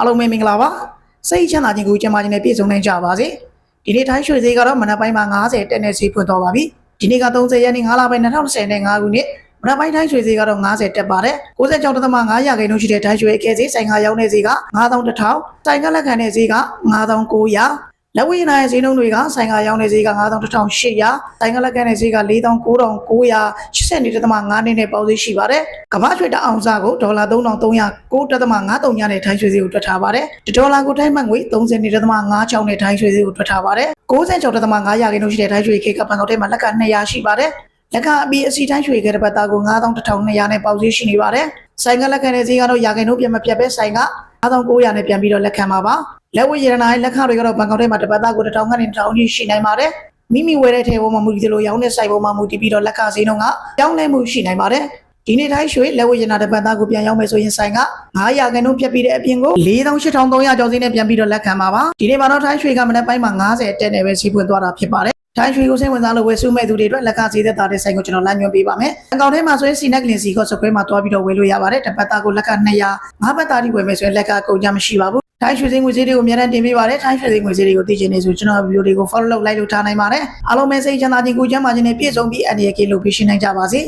အားလုံးပဲမင်္ဂလာပါစိတ်ချမ်းသာခြင်းကိုကျန်းမာခြင်းနဲ့ပြည့်စုံနိုင်ကြပါစေဒီနေ့ထိုင်းရွှေဈေးကတော့မနက်ပိုင်းမှာ90တက်နေဈေးဖွင့်သွားပါပြီဒီနေ့က30ရက်နေ့9လပိုင်း2025ခုနှစ်မနက်ပိုင်းထိုင်းရွှေဈေးကတော့90တက်ပါတယ်96.5ရာခိုင်နှုန်းရှိတဲ့ထိုင်းရွှေအကဲဈေးဆိုင်ကရောင်းတဲ့ဈေးက9100ဆိုင်ကလက်ခံတဲ့ဈေးက9900 လက်ဝိနာရဲ့ဈေးနှုန်းတွေကဆိုင်ကရောင်းတဲ့ဈေးက9100ဆိုင်ကလက်ခံတဲ့ဈေးက49,980နေတသမ5နေနဲ့ပေါက်ဈေးရှိပါတယ်။ကမ္ဘာရွှေတအောင်စားကိုဒေါ်လာ3,309.53ညနဲ့ထိုင်းရွှေဈေးကိုတွက်ထားပါတယ်။ဒေါ်လာကိုထိုင်းမှတ်ငွေ30နေတသမ56နဲ့ထိုင်းရွှေဈေးကိုတွက်ထားပါတယ်။96.5ရာခိုင်နှုန်းရှိတဲ့ထိုင်းရွှေခေတ်ကပန်ကောက်ထဲမှာလက်က200ရှိပါတယ်။လက်ကအပြီးအစီတိုင်းရွှေခဲတစ်ပတ်သားကို9100နဲ့ပေါက်ဈေးရှိနေပါတယ်။ဆိုင်ကလက်ခံတဲ့ဈေးကတော့ရာခိုင်နှုန်းပြန်မပြတ်ပဲဆိုင်က9900နဲ့ပြန်ပြီးတော့လက်ခံပါပါ။ လက်ဝတ်ရတနာရဲ့လက်ခတွေကတော့ဘန်ကောက်ထဲမှာတစ်ပတ်သားကို1000ကနေ1000ကြီးရှိနိုင်ပါတယ်။မိမိဝယ်တဲ့ထဲပေါ်မှာမူတည်သလိုရောင်းတဲ့စိုက်ပေါ်မှာမူတည်ပြီးတော့လက်ခဈေးနှုန်းကကြောင်းလဲမှုရှိနိုင်ပါတယ်။ဒီနေ့တိုင်းရွှေလက်ဝတ်ရတနာတစ်ပတ်သားကိုပြန်ရောင်းမယ်ဆိုရင်ဆိုင်က900ခန်းနှုန်းပြတ်ပြီးတဲ့အပြင်ကို48,300ကျော်စင်းနဲ့ပြန်ပြီးတော့လက်ခံပါပါ။ဒီနေ့မှာတော့တိုင်းရွှေကမနေ့ပိုင်းမှာ90တက်နေပဲစီးပွင့်သွားတာဖြစ်ပါတယ်။ထိုင်းရွှေကိုစိတ်ဝင်စားလို့ဝယ်စုမဲ့သူတွေအတွက်လက်ကဈေးသက်သာတဲ့ဆိုင်ကိုကျွန်တော်လမ်းညွှန်ပေးပါမယ်။အကောင့်ထဲမှာဆိုရင်စီနက်ကလင်စီကိုစကွဲမှာတွားပြီးတော့ဝယ်လို့ရပါတယ်။တစ်ပတ်သားကိုလက်က200ငါးပတ်သားထိဝယ်မယ်ဆိုရင်လက်ကကုန်ကြမရှိပါဘူး။ ထိုင်းရွှေစိမ်းငွေဈေးတွေကိုအများနဲ့တင်ပေးပါတယ်။ထိုင်းရွှေစိမ်းငွေဈေးတွေကိုသိချင်နေဆိုကျွန်တော်ဗီဒီယိုတွေကို follow လုပ် like လုပ်ထားနိုင်ပါတယ်။အားလုံးပဲစိတ်ချမ်းသာခြင်းကိုကျန်းမာခြင်းနဲ့ပြည့်စုံပြီးအနေရကင်းလို့ပြရှင်းနိုင်ကြပါစေ